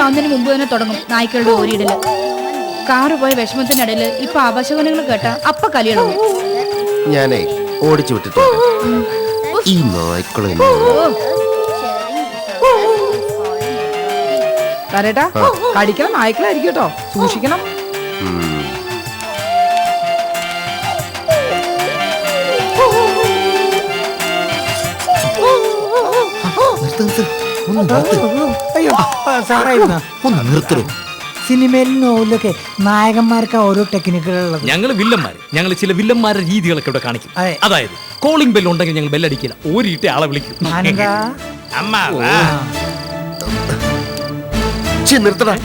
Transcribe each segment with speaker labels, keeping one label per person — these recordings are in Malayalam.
Speaker 1: രാത്രിയാവുന്നതിന് മുമ്പ് തന്നെ തുടങ്ങും നായ്ക്കളുടെ ഓരിയിടൽ. കാറ് പോയ വിഷമത്തിനിടയിൽ ഇപ്പൊ അപശകനങ്ങൾ കേട്ട അപ്പ കലിയിളവും
Speaker 2: ഞാനേ ഓടിച്ചു വിട്ടിട്ടുണ്ട്. ഈ നായ്ക്കളെ
Speaker 3: പറയട്ടാ കടിക്കണം നായ്ക്കളായിരിക്കും കേട്ടോ. സൂക്ഷിക്കണം.
Speaker 4: അയ്യോ സാറായിരുന്ന.
Speaker 2: ഒന്ന് നിർത്തണോ
Speaker 4: സിനിമയിലും നോവലിലൊക്കെ നായകന്മാർക്ക് ഓരോ ടെക്നിക്കുകളുള്ളത്
Speaker 5: ഞങ്ങൾ വില്ലന്മാർ ഞങ്ങൾ ചില വില്ലന്മാരുടെ രീതികളൊക്കെ ഇവിടെ കാണിക്കും.
Speaker 4: അതെ.
Speaker 5: അതായത് കോളിംഗ് ബെല്ല് ഉണ്ടെങ്കിൽ ഞങ്ങൾ ബെല്ലടിക്കില്ല ഓരിയിട്ട് ആളെ വിളിക്കും.
Speaker 4: ആനന്ദാ
Speaker 5: അമ്മ വാ.
Speaker 2: ചി നിർത്തടാ.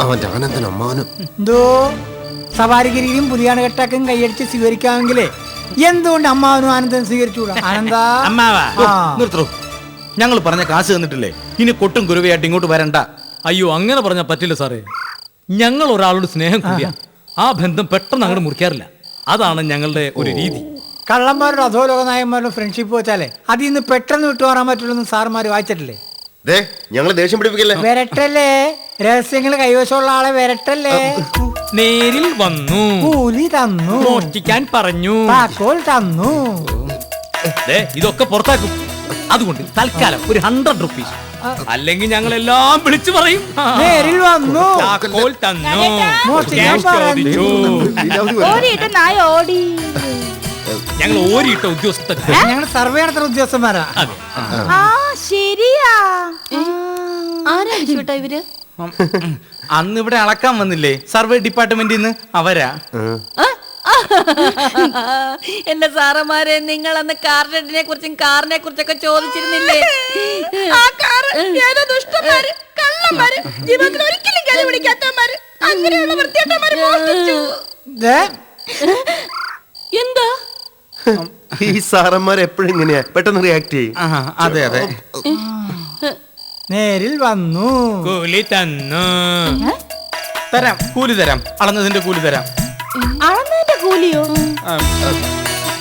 Speaker 2: അവന്റെ ആനന്ദൻ അമ്മാവനും.
Speaker 4: എന്തോ? സവാരിഗിരിയും പുതിയാണ് കെട്ടാക്കും കൈയടിച്ച് സ്വീകരിക്കാമെങ്കിലേ എന്തുകൊണ്ട് അമ്മാവനും ആനന്ദം സ്വീകരിച്ചുകൂടാ? ആനന്ദാ
Speaker 5: അമ്മാവാ.
Speaker 4: ആ.
Speaker 6: നിർത്തോ. ഞങ്ങൾ പറഞ്ഞ കാശ് തന്നിട്ടില്ലേ? ഇനി കൊട്ടും കുരുവയായിട്ട് ഇങ്ങോട്ട് വരണ്ട.
Speaker 5: അയ്യോ അങ്ങനെ പറഞ്ഞാൽ പറ്റില്ല സാറേ. ഞങ്ങൾ ഒരാളോട് സ്നേഹം കൂടിയ. ആ ബന്ധം പെട്ടെന്ന് അങ്ങോട്ട് മുറിക്കാറില്ല. അതാണ് ഞങ്ങളുടെ ഒരു രീതി.
Speaker 4: കള്ളന്മാരുടെ അധോലോക നായന്മാരുടെ ഫ്രണ്ട്ഷിപ്പ് വെച്ചാലേ അതിൽ നിന്ന് പെട്ടെന്ന് വിട്ടുമാറാൻ പറ്റുള്ളൂ സാറുമാർ വായിച്ചിട്ടില്ലേ?
Speaker 2: ദേ ഞങ്ങൾ ദേഷ്യം പിടിപ്പിക്കല്ലേ?
Speaker 4: വരട്ടല്ലേ? രഹസ്യങ്ങൾ കൈവശമുള്ള ആളെ വരട്ടല്ലേ?
Speaker 5: നേരിൽ വന്നു.
Speaker 4: കൂലി തന്നു.
Speaker 5: മോഷ്ടിക്കാൻ പറഞ്ഞു.
Speaker 4: താക്കോൽ തന്നു.
Speaker 5: ദേ, ഇതൊക്കെ പുറത്താക്കും. അതുകൊണ്ട് തൽക്കാലം ഒരു ഹൺഡ്രഡ് റുപ്പീസ് അല്ലെങ്കിൽ ഞങ്ങൾ എല്ലാം വിളിച്ചു പറയും.
Speaker 4: നേരിൽ വന്നു.
Speaker 5: താക്കോൽ തന്നു. ചോദിച്ചു.
Speaker 1: ഓരിയിട്ട് നായ ഓടി.
Speaker 5: ഞങ്ങൾ ഓരിയിട്ട ഉദ്യോഗസ്ഥർ
Speaker 4: ഞങ്ങൾ സർവേ നടത്തുന്ന ഉദ്യോഗസ്ഥന്മാരാ.
Speaker 5: അതെ.
Speaker 1: ആ. ശരിയാ.
Speaker 7: ആരാ വിഷുട്ടാ ഇവർ?
Speaker 6: അന്ന് ഇവിടെ അളക്കാൻ വന്നില്ലേ? സർവേ ഡിപ്പാർട്ട്മെന്റിൽ നിന്ന് അവരാ
Speaker 7: എന്റെ സാറന്മാരെ നിങ്ങൾ അന്ന് കാർഡിനെ കുറിച്ചും കാറിനെ കുറിച്ചൊക്കെ ചോദിച്ചിരുന്നില്ലേ?
Speaker 1: ആ കാറ് ഏതോ ദുഷ്ടന്മാര് കള്ളന്മാര് ജീവിതത്തിൽ ഒരിക്കലും കലി പിടിക്കാത്തവന്മാര് അങ്ങനെയുള്ള വൃത്തിയാട്ടന്മാര്
Speaker 7: എന്താ?
Speaker 2: ഈ സാറന്മാർ എപ്പോഴും ഇങ്ങനെയാ പെട്ടെന്ന് റിയാക്ട് ചെയ്യും.
Speaker 6: അതെ അതെ.
Speaker 4: നേരിൽ വന്നു.
Speaker 5: കൂലി തന്നു.
Speaker 6: തരാം കൂലി തരാം. അളന്നതിന്റെ കൂലി തരാം.
Speaker 1: അളന്നതിന്റെ കൂലിയോ?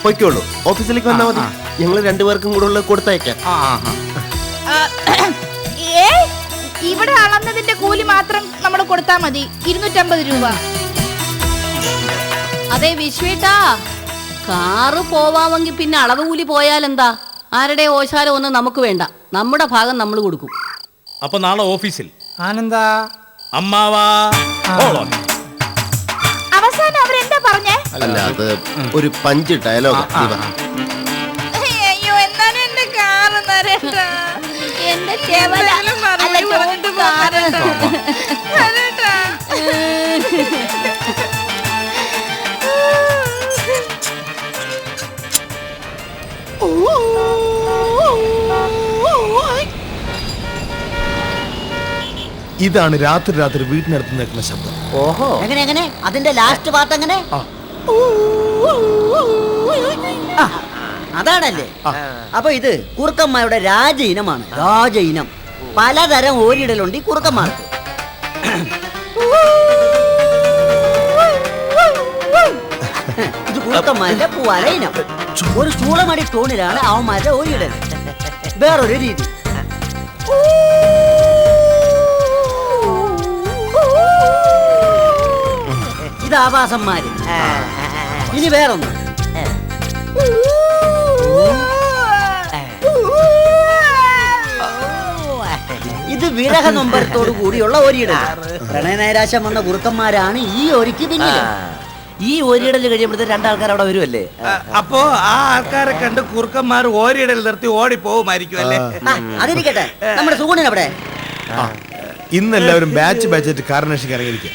Speaker 2: പൊയ്ക്കോളൂ. ഓഫീസിലേക്ക് വന്നാൽ മതി. ഞങ്ങൾ രണ്ടുപേർക്കും കൂടെ ഉള്ള കൊടുത്തയക്കാം
Speaker 6: ആ, ആ.
Speaker 1: ഏ ഇവിടെ അളന്നതിന്റെ കൂലി മാത്രം നമ്മൾ കൊടുത്താ മതി. ഇരുന്നൂറ്റമ്പത് രൂപ.
Speaker 7: അതെ വിശ്വേട്ടാ കാറ് പോവാമെങ്കിൽ പിന്നെ അളവ് കൂലി പോയാലെന്താ? ആരുടെ ഓശാരം ഒന്നും നമുക്ക് വേണ്ട. നമ്മുടെ ഭാഗം നമ്മൾ കൊടുക്കും.
Speaker 5: അപ്പൊ നാളെ ഓഫീസിൽ.
Speaker 4: ആനന്ദാ.
Speaker 5: അമ്മാവാ.
Speaker 2: അല്ല അത് ഒരു പഞ്ച് ഡയലോഗ്
Speaker 1: അയ്യോ എന്നാലും എന്റെ കാറ്
Speaker 7: എന്റെ.
Speaker 8: ഇതാണ് രാത്രി രാത്രി വീട്ടിനടുത്ത് നിൽക്കുന്ന ശബ്ദം.
Speaker 9: ഓഹോ. എങ്ങനെ എങ്ങനെ? അതിന്റെ ലാസ്റ്റ് പാർട്ട് എങ്ങനെ? ആ, അതാണല്ലേ? അപ്പൊ ഇത് കുറുക്കന്മാരുടെ രാജ ഇനമാണ്. രാജ ഇനം. പലതരം ഓരിയിടലുണ്ട് ഈ കുറുക്കന്മാർക്ക്. ഇത് കുറുക്കന്മാരുടെ പൂവാല ഇനം. ഒരു ചൂളമടി ടോണിലാണ് അവന്മാരുടെ ഓരിയിടൽ വേറൊരു രീതി. ഇത് ആവാസന്മാര്. ഇനി വേറൊന്ന്. ഇത് വിരഹ നൊമ്പരത്തോടു കൂടിയുള്ള ഒരിടൽ പ്രണയനൈരാശം വന്ന ഗുറുക്കന്മാരാണ് ഈ ഒരിക്ക് പിന്നിൽ
Speaker 10: ഈ ഒരിടൽ കഴിയുമ്പോഴത്തെ രണ്ടാൾക്കാർ അവിടെ വരുമല്ലേ
Speaker 6: അപ്പോ ആ ആൾക്കാരെ കണ്ട് കുറുക്കന്മാർ ഓരിടൽ നിർത്തി ഓടി പോകുമായിരിക്കും അല്ലേ
Speaker 9: അതിരിക്കട്ടെ. നമ്മുടെ സുഗുണൻ അവിടെ
Speaker 8: ഇന്ന് എല്ലാവരും ബാച്ച് ബാച്ചായിട്ട് കാരണേഷിക്ക് ഇറങ്ങിയിരിക്കുക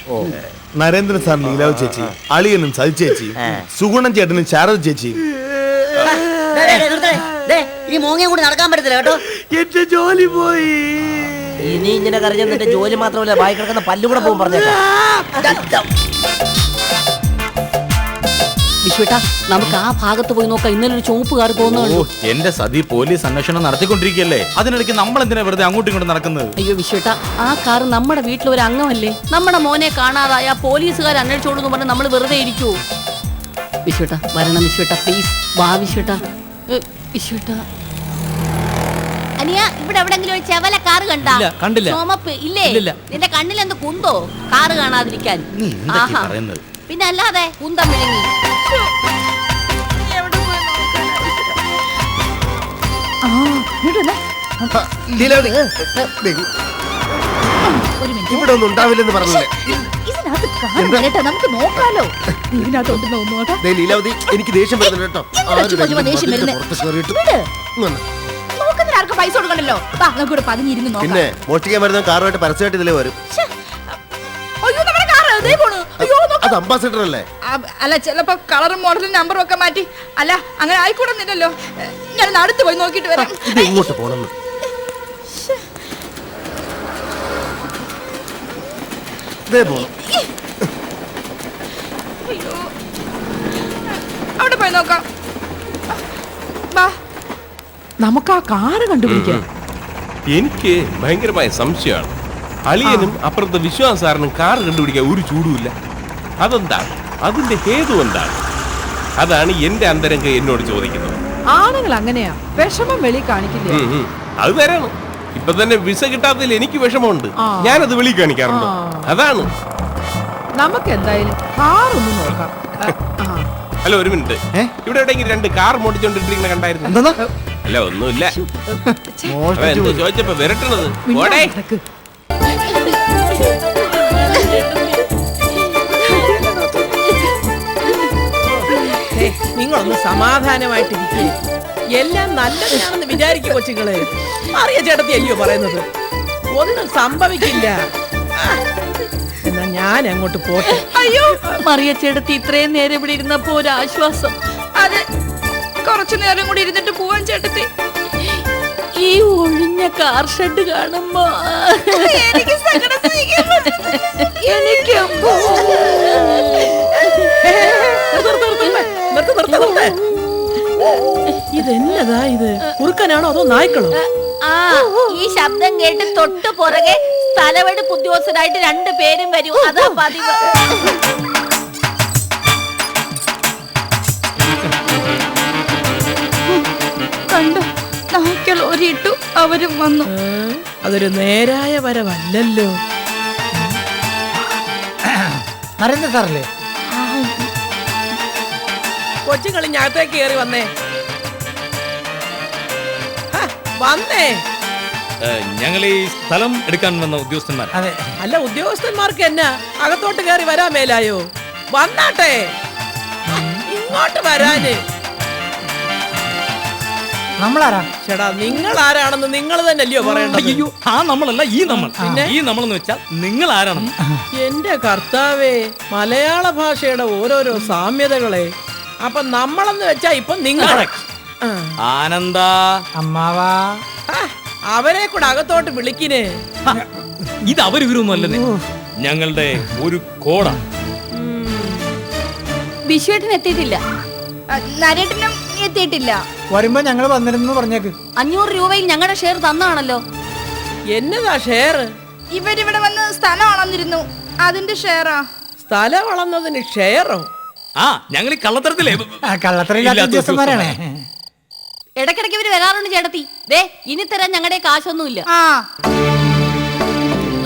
Speaker 8: നരേന്ദ്രൻ സാർ ലീലാവ് ചേച്ചി അളിയനും സതി ചേച്ചി സുഗുണൻ ചേട്ടനും ശാരദ ചേച്ചി.
Speaker 9: ദേ, ദേ, ദേ, ദേ, ഈ മോങ്ങയും കൂടി നടക്കാൻ പറ്റത്തില്ല കേട്ടോ.
Speaker 6: എന്റെ ജോലി പോയി.
Speaker 10: ഇനി ഇങ്ങനെ കരഞ്ഞ നിന്റെ ജോലി മാത്രമല്ല വായി കിടക്കുന്ന പല്ലുകൂടെ പോകും പറഞ്ഞേക്കാം.
Speaker 7: വിശ്വേട്ടാ നമുക്ക് ആ ഭാഗത്ത് പോയി നോക്കാം. ഇന്നലെ ഒരു ചുവപ്പ് കാർ
Speaker 6: ഓ
Speaker 7: പോകുന്നുണ്ട്
Speaker 6: എന്റെ സതി പോലീസ് അന്വേഷണം നടത്തിക്കൊണ്ടിരിക്കുകയല്ലേ? അതിനിടയ്ക്ക് നമ്മൾ എന്തിനാ വെറുതെ അങ്ങോട്ടും ഇങ്ങോട്ടും നടക്കുന്നത്?
Speaker 7: അയ്യോ വിശ്വേട്ട ആ കാർ നമ്മുടെ വീട്ടിൽ ഒരു അംഗമല്ലേ? നമ്മുടെ മോനെ കാണാതായ പോലീസുകാർ അന്വേഷിച്ചോളൂ എന്ന് പറഞ്ഞ് നമ്മൾ വെറുതെ ഇരിക്കൂ. വിശ്വേട്ട വരണം വിശ്വേട്ട പ്ലീസ് വാ വിശ്വേട്ട. വിശ്വേട്ട. അനിയ ഇവിടെ എവിടെങ്കിലും ഒരു ചെവല കാറ് കണ്ടാ?
Speaker 5: ഇല്ല, കണ്ടില്ല.
Speaker 7: ചുമപ്പ് ഇല്ലേ? നിന്റെ കണ്ണിൽ എന്ത് കുന്തോ? കാറ് കാണാതിരിക്കാൻ? പിന്നെ അല്ലാതെ കുന്തം വിഴുങ്ങി.
Speaker 2: ലീലാവതി ഇവിടെ ഒന്നും ഉണ്ടാവില്ലെന്ന് പറഞ്ഞില്ലേ
Speaker 3: ഇതിനകത്ത് കാണും കേട്ടോ നമുക്ക് നോക്കാലോ ഇതിനകത്ത് ഉണ്ടെന്ന് നോക്കാം
Speaker 2: ദേ ലീലാവതി എനിക്ക് ദേഷ്യം വരുന്നുണ്ട് കേട്ടോ
Speaker 3: എന്തിനാ ചുമ്മാ ചുമ്മാ ദേഷ്യം
Speaker 2: ആരുടെ
Speaker 3: വരുന്നേ?
Speaker 2: പുറത്ത് കയറിയിട്ട്
Speaker 3: വിട്.
Speaker 2: വന്ന്.
Speaker 3: നോക്കുന്നതിന് ആർക്കും പൈസ കൊടുക്കണ്ടല്ലോ വാ നമുക്ക് ഇവിടെ പതിഞ്ഞിരുന്ന് നോക്കാം
Speaker 2: പിന്നെ മോഷ്ടിക്കാൻ വരുന്ന കാറുമായിട്ട് പരസ്യമായിട്ട് ഇതിലേ വരും
Speaker 3: ശ്ശെ. അയ്യോ നമ്മുടെ കാറ് പോണു അയ്യോ.
Speaker 2: അത് അംബാസിഡർ അല്ലേ?
Speaker 1: അല്ല ചിലപ്പോ കളറും മോഡലും നമ്പറും ഒക്കെ മാറ്റി. അല്ല അങ്ങനെ ആയിക്കൂടുന്നില്ലല്ലോ. ഞാൻ അടുത്ത് പോയി നോക്കിട്ട് വരാം.
Speaker 2: ഇത് എങ്ങോട്ട് പോണെന്ന്. ദേ പോണം.
Speaker 1: അവിടെ പോയി നോക്കാം.
Speaker 3: നമുക്ക് ആ കാറ് കണ്ടുപിടിക്കാം.
Speaker 11: എനിക്ക് ഭയങ്കരമായ സംശയമാണ്. അളിയനും അപ്പുറത്തെ വിശ്വാസാരനും കാർ കണ്ടുപിടിക്കാൻ ഒരു ചൂടുമില്ല. അതെന്താണ്? അതിന്റെ ഹേതു എന്താണ്? അതാണ് എന്റെ അന്തരംഗ എന്നോട് ചോദിക്കുന്നത്.
Speaker 3: ആണുങ്ങൾ അങ്ങനെയാ. വിഷമം വെളി കാണിക്കില്ല.
Speaker 11: ഉം, ഉം. അത് തരാണ് ഇപ്പൊ തന്നെ വിസ കിട്ടാത്തതിൽ എനിക്ക് വിഷമമുണ്ട്.
Speaker 3: ആ.
Speaker 11: ഞാനത് വെളി കാണിക്കാറുണ്ട്.
Speaker 3: ആ.
Speaker 11: അതാണ്.
Speaker 3: നമുക്ക് എന്തായാലും കാർ ഒന്ന് നോക്കാം. ആ, ആ.
Speaker 11: അല്ല ഒരു മിനിറ്റ്. ഇവിടെ എവിടെയെങ്കിലും രണ്ട് കാർ മോടിച്ചോണ്ടിരിക്കുന്ന കണ്ടായിരുന്നു. അല്ല ഒന്നുമില്ല. അവൻ എന്തോ ചോദിച്ചപ്പോ വിരട്ടണത്
Speaker 12: നിങ്ങളൊന്ന് സമാധാനമായിട്ടിരിക്കുക എല്ലാം നല്ലതാണെന്ന് വിചാരിക്കും കൊച്ചുങ്ങൾ അറിയ ചേട്ടത്തി അല്ലയോ പറയുന്നത് ഒന്നും സംഭവിക്കില്ല എന്നാ ഞാൻ അങ്ങോട്ട് പോട്ടെ
Speaker 7: അയ്യോ മറിയ ചേട്ടത്തി ഇത്രയും നേരം ഇവിടെ ഇരുന്നപ്പോ ഒരു ആശ്വാസം
Speaker 1: അതെ കുറച്ചു നേരം കൂടി ഇരുന്നിട്ട് പോവാൻ ചേട്ടത്തി
Speaker 7: ഈ ഒഴിഞ്ഞ കാർ ഷെഡ് കാണുമ്പോ
Speaker 1: എനിക്ക് സങ്കടം സഹിക്കാൻ
Speaker 7: എനിക്ക്
Speaker 12: നിർത്ത്, നിർത്ത്, നിർത്ത്. ഇതെന്നതാ ഇത്? കുറുക്കനാണോ അതോ നായ്ക്കളോ?
Speaker 7: ആ ഈ ശബ്ദം കേട്ട് തൊട്ട് പുറകെ സ്ഥലവെടുപ്പ് ഉദ്യോഗസ്ഥരായിട്ട് രണ്ടു പേരും വരും. അതാ പതിവ്.
Speaker 1: കണ്ടു? നായ്ക്കൾ ഒരിട്ടു അവരും വന്നു.
Speaker 12: അതൊരു നേരായ വരവല്ലല്ലോ.
Speaker 4: നരേന്ദ്ര സാറല്ലേ?
Speaker 12: കൊച്ചുങ്ങൾ ഞാത്തേക്ക് കയറി വന്നേ. വന്നേ.
Speaker 5: ഞങ്ങൾ ഈ സ്ഥലം എടുക്കാൻ വന്ന ഉദ്യോഗസ്ഥന്മാർ
Speaker 4: അതെ.
Speaker 12: അല്ല ഉദ്യോഗസ്ഥന്മാർക്ക് എന്നാ? അകത്തോട്ട് കയറി വരാൻ മേലായോ? വന്നാട്ടെ. ഇങ്ങോട്ട് വരാന്.
Speaker 4: നമ്മളാരാ?
Speaker 12: ചേടാ നിങ്ങൾ ആരാണെന്ന് നിങ്ങൾ തന്നെ അല്ലയോ പറയണ്ടത്?
Speaker 5: അയ്യോ ആ നമ്മളല്ല ഈ നമ്മൾ.
Speaker 12: പിന്നെ?
Speaker 5: ഈ നമ്മളെന്ന് വെച്ചാൽ നിങ്ങൾ ആരാണെന്ന്
Speaker 12: എന്റെ കർത്താവേ മലയാള ഭാഷയുടെ ഓരോരോ സാമ്യതകളെ. അപ്പൊ നമ്മളെന്ന് വെച്ചാ ഇപ്പൊ നിങ്ങൾ.
Speaker 5: ആനന്ദ.
Speaker 4: അമ്മാവാ.
Speaker 12: അവരെ കൂടെ അകത്തോട്ട് വിളിക്കിനേ.
Speaker 5: ഇത് അവരിവരൊന്നും അല്ലെന്നേ. ഞങ്ങളുടെ ഒരു കോട.
Speaker 7: ബിഷുവേട്ടൻ എത്തിയിട്ടില്ല.
Speaker 1: നരേട്ടനും എത്തിയിട്ടില്ല.
Speaker 4: വരുമ്പോ ഞങ്ങൾ വന്നിരുന്നു പറഞ്ഞേക്ക്.
Speaker 7: അഞ്ഞൂറ് രൂപയിൽ ഞങ്ങളുടെ ഷെയർ തന്നാണല്ലോ.
Speaker 12: എന്നതാ ഷെയർ
Speaker 1: ഇവരിവിടെ വന്ന് സ്ഥലം അളന്നിരുന്നു. അതിന്റെ ഷെയറാ.
Speaker 12: സ്ഥലം വളർന്നതിന് ഷെയറോ?
Speaker 5: ആ ഞങ്ങൾ ഈ കള്ളത്തരത്തിലേ.
Speaker 4: കള്ളത്തരം കള്ളത്തരമില്ലാത്ത ഉദ്യോഗസ്ഥന്മാരാണേ.
Speaker 7: ഇടയ്ക്കിടയ്ക്ക് ഇവർ വരാറുണ്ട് ചേട്ടത്തി. ദേ ഇനി തരാൻ ഞങ്ങളുടെ കാശൊന്നുമില്ല.
Speaker 1: ആ.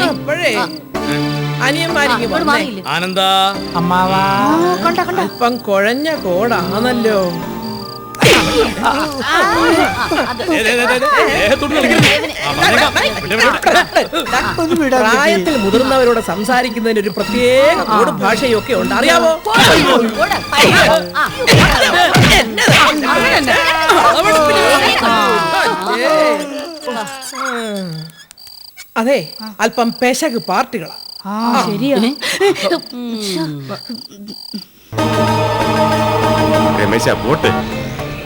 Speaker 12: അപ്പോഴേ വന്നേ.
Speaker 7: മാറിയില്ലേ?
Speaker 5: ആനന്ദ.
Speaker 4: അമ്മാവാ.
Speaker 12: അല്പം കുഴഞ്ഞ കോടാണല്ലോ. പ്രായത്തിൽ മുതിർന്നവരോട് സംസാരിക്കുന്നതിന് ഒരു പ്രത്യേക കോഡ് ഭാഷയൊക്കെ ഉണ്ട്. അറിയാമോ അതെ അല്പം പെശക് പാർട്ടികളാ.
Speaker 11: ശരിയാണ് രമേശ പോട്ട്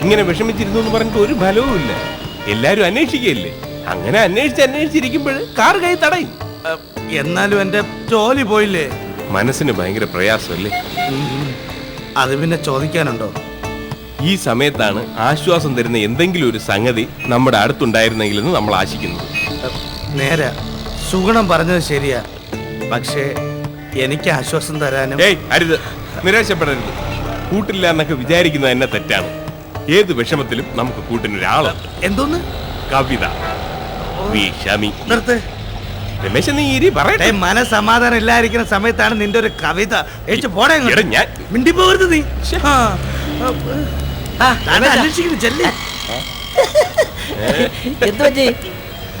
Speaker 11: ഇങ്ങനെ വിഷമിച്ചിരുന്നു എന്ന് പറഞ്ഞിട്ട് ഒരു ഫലവും ഇല്ല. എല്ലാരും അന്വേഷിക്കുകയല്ലേ? അങ്ങനെ അന്വേഷിച്ച് അന്വേഷിച്ചിരിക്കുമ്പോൾ കാർ കൈ തടയും.
Speaker 6: എന്നാലും എന്റെ ജോലി പോയില്ലേ?
Speaker 11: മനസ്സിന് ഭയങ്കര പ്രയാസമല്ലേ?
Speaker 6: അത് പിന്നെ ചോദിക്കാനുണ്ടോ?
Speaker 11: ഈ സമയത്താണ് ആശ്വാസം തരുന്ന എന്തെങ്കിലും ഒരു സംഗതി നമ്മുടെ അടുത്തുണ്ടായിരുന്നെങ്കിലെന്ന് നമ്മൾ ആശിക്കുന്നു
Speaker 6: നേരെ. സുഗുണം പറഞ്ഞത് ശരിയാ. പക്ഷേ എനിക്ക് ആശ്വാസം തരാനും
Speaker 11: ഏയ് അരുത്. നിരാശപ്പെടരുത്. കൂട്ടില്ല എന്നൊക്കെ വിചാരിക്കുന്നത് തന്നെ തെറ്റാണ്. ഏത് വിഷമത്തിലും നമുക്ക് കൂട്ടിനൊരാളുണ്ട്.
Speaker 6: എന്തോന്ന്?
Speaker 11: കവിത. വിഷമി
Speaker 6: നിർത്ത്.
Speaker 11: രമേശൻ നീ ഇരി പറയട്ടെ.
Speaker 6: മനസമാധാനം ഇല്ലാതിരിക്കുന്ന സമയത്താണ് നിന്റെ ഒരു കവിത. ഏച്ചു പോടെ ഇങ്ങോട്ട്.
Speaker 11: ഞാൻ
Speaker 6: മിണ്ടി പോകരുത് നീ ആ,
Speaker 10: ആ,
Speaker 6: താനെ
Speaker 10: രമേശാ.
Speaker 6: അന്വേഷിക്കുന്നു ചെല്ലേ.
Speaker 10: എന്ത് പറ്റി?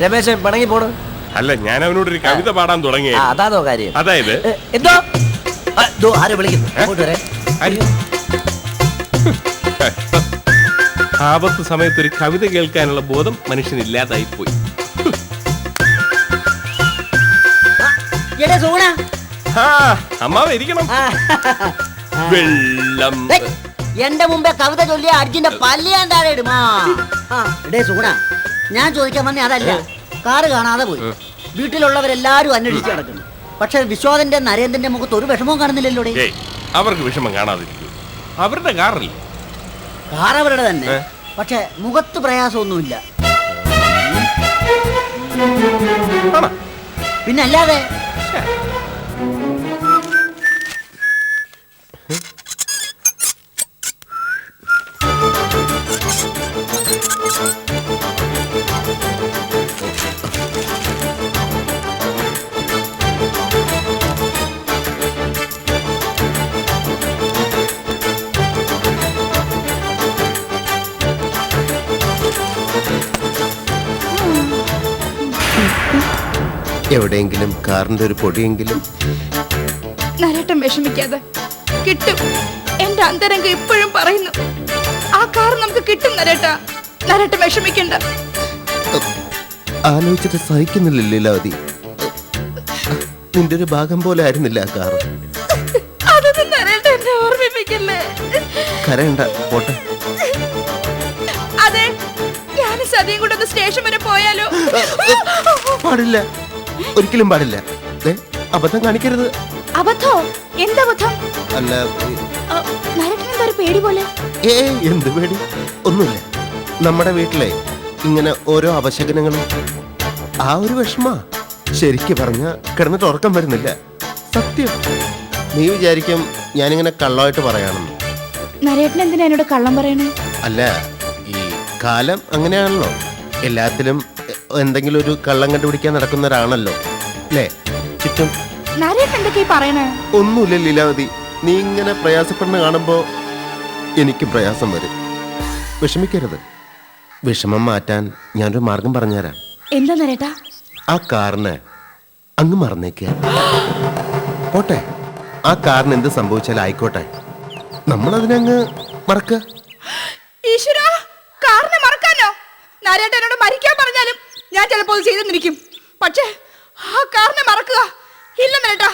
Speaker 10: രമേശൻ പിണങ്ങി പോണു
Speaker 11: അല്ല ഞാൻ ഒരു കവിത പാടാൻ തുടങ്ങിയ
Speaker 10: ആ അതാണോ കാര്യം?
Speaker 11: അതായത്
Speaker 10: ഏ, എന്തോ? ആ, ദോ, ആരോ വിളിക്കുന്നു? അങ്ങോട്ട് വരെ.
Speaker 11: അയ്യോ. ആപത്ത് സമയത്ത് ഒരു കവിത കേൾക്കാനുള്ള ബോധം മനുഷ്യനില്ലാതായി പോയി അമ്മാവ ഇരിക്കണം. വെള്ളം.
Speaker 9: എന്റെ മുമ്പേ കവിത ചൊല്ലിയ അർജുന്റെ പല്ലിയാൻ താഴെ ഇടും. ആ. ആ, എടേ സൂണ ഞാൻ ചോദിക്കാൻ വന്നേ അതല്ല. കാറ് കാണാതെ പോയി. വീട്ടിലുള്ളവരെല്ലാരും അന്വേഷിച്ച് നടക്കുന്നു. പക്ഷെ വിശ്വാസന്റെ നരേന്ദ്രന്റെ മുഖത്ത് ഒരു വിഷമവും കാണുന്നില്ലല്ലോ
Speaker 11: അവർക്ക് വിഷമം കാണാതിരിക്കും. അവരുടെ കാറല്ലേ?
Speaker 9: കാർ അവരുടെ തന്നെ? പക്ഷെ മുഖത്ത് പ്രയാസമൊന്നുമില്ല
Speaker 11: ആണോ?
Speaker 2: എവിടെയെങ്കിലും കാറിന്റെ ഒരു പൊടിയെങ്കിലും.
Speaker 1: നരട്ടം വിഷമിക്കാതെ കിട്ടും. എന്റെ അന്തരംഗം ഇപ്പോഴും പറയുന്നു. ആ കാർ നമുക്ക് കിട്ടും നരട്ട. നരട്ടം വിഷമിക്കണ്ട.
Speaker 2: ആലോചിച്ചിട്ട് സഹിക്കുന്നില്ല ലീലാവതി? നിന്റെ ഒരു ഭാഗം പോലെ ആയിരുന്നില്ല ആ കാർ
Speaker 1: അതൊന്നും നരട്ട എന്നെ ഓർമ്മിപ്പിക്കല്ലേ?
Speaker 2: കരയണ്ട പോട്ടെ.
Speaker 1: അതെ ഞാൻ സതിയും കൂടെ ഒന്ന് സ്റ്റേഷൻ വരെ പോയാലോ?
Speaker 2: പാടില്ല. ഒരിക്കലും പാടില്ല. ദേ, അബദ്ധം കാണിക്കരുത്.
Speaker 3: അബദ്ധോ? എന്തബദ്ധം?
Speaker 2: അല്ല
Speaker 3: നരട്ടിനെന്താ ഒരു പേടി പോലെ.
Speaker 2: ഏ എന്ത് പേടി? ഒന്നുമില്ല. നമ്മുടെ വീട്ടിലെ ഇങ്ങനെ ഓരോ അവശകനങ്ങളും ആ ഒരു വിഷമ. ശരിക്ക് പറഞ്ഞ കിടന്നിട്ട് ഉറക്കം വരുന്നില്ല. സത്യം. നീ വിചാരിക്കും ഞാനിങ്ങനെ കള്ളമായിട്ട് പറയാണെന്ന്
Speaker 3: നരേട്ടൻ എന്തിനാ എന്നോട് കള്ളം പറയണേ?
Speaker 2: അല്ല ഈ കാലം അങ്ങനെയാണല്ലോ. എല്ലാത്തിലും എന്തെങ്കിലും ഒരു കള്ളം കണ്ടുപിടിക്കാൻ നടക്കുന്നവരാണല്ലോ അല്ലേ ചുറ്റും.
Speaker 3: എന്തൊക്കെയാ പറയണേ?
Speaker 2: ഒന്നുമില്ല ലീലാവതി. നീ ഇങ്ങനെ പ്രയാസപ്പെടുന്ന കാണുമ്പോ എനിക്കും പ്രയാസം വരും. വിഷമിക്കരുത്. വിഷമം മാറ്റാൻ ഞാനൊരു മാർഗം പറഞ്ഞുതരാം.
Speaker 3: എന്താ നരേട്ടാ?
Speaker 2: ആ കാറിന് അങ്ങ് മറന്നേക്കുക പോട്ടെ. ആ കാറിന് എന്ത് സംഭവിച്ചാലും ആയിക്കോട്ടെ. നമ്മളതിനങ്ങ് മറക്കുക
Speaker 1: ഈശ്വര കാറിനെ മറക്കാനോ? നരേട്ടനോട് മരിക്കാൻ പറഞ്ഞാലും ഞാൻ ചിലപ്പോൾ അത് ചെയ്തെന്നിരിക്കും. പക്ഷേ ആ കാറിനെ മറക്കുക. ഇല്ല നരേട്ട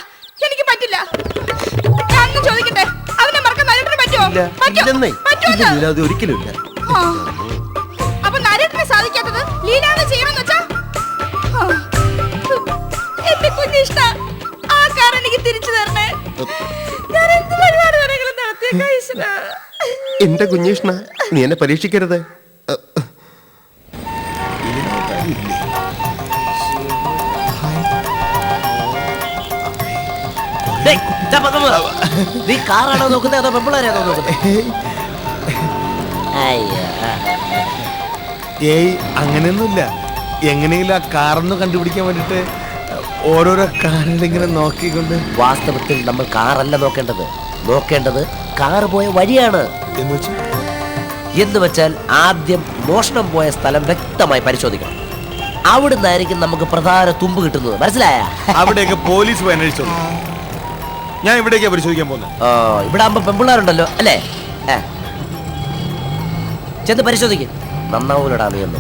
Speaker 1: എനിക്ക് പറ്റില്ല. ചോദിക്കട്ടെ അതിനെ മറക്കാൻ നരേട്ടന് പറ്റുമോ?
Speaker 2: ഒരിക്കലും.
Speaker 1: അപ്പൊ നരേട്ടനെ സാധിക്കാത്തത് ലീലാന്ന് ചെയ്യണമെന്ന് വെച്ചാ. എന്റെ കുഞ്ഞിഷ്ട ആ കാർ എനിക്ക് തിരിച്ചു തരണേ. ഞാൻ എന്ത് പരിപാടി വേണമെങ്കിലും നടത്തിയേക്കാം ഈശ്വര?
Speaker 2: എന്റെ കുഞ്ഞീഷ്ണ നീ എന്നെ പരീക്ഷിക്കരുത്.
Speaker 10: നീ കാറാണോ നോക്കുന്നത് അതോ പെമ്പിളാരാണോ നോക്കുന്നത്
Speaker 8: ഏയ് അങ്ങനെയൊന്നുമില്ല. എങ്ങനെയെങ്കിലും ആ കാറൊന്ന് കണ്ടുപിടിക്കാൻ വേണ്ടിട്ട് ഓരോരോ കാറിലിങ്ങനെ നോക്കിക്കൊണ്ട്.
Speaker 10: വാസ്തവത്തിൽ നമ്മൾ കാറല്ല നോക്കേണ്ടത്. നോക്കേണ്ടത് കാറ് പോയ വഴിയാണ്.
Speaker 8: എന്ന് വെച്ചാൽ
Speaker 10: എന്ന് വെച്ചാൽ ആദ്യം മോഷണം പോയ സ്ഥലം വ്യക്തമായി പരിശോധിക്കണം. അവിടുന്നായിരിക്കും നമുക്ക് പ്രധാന തുമ്പ് കിട്ടുന്നത്. മനസ്സിലായ?
Speaker 8: അവിടെയൊക്കെ പോലീസ് പോയി അന്വേഷിച്ചോളൂ. ഞാൻ ഇവിടേക്കാ പരിശോധിക്കാൻ പോകുന്നത്
Speaker 10: ഇവിടെ ആകുമ്പോ പെമ്പിള്ളാരുണ്ടല്ലോ അല്ലേ. ചെന്ന് പരിശോധിക്കും. നന്നാവൂലടാ നീ ഒന്ന്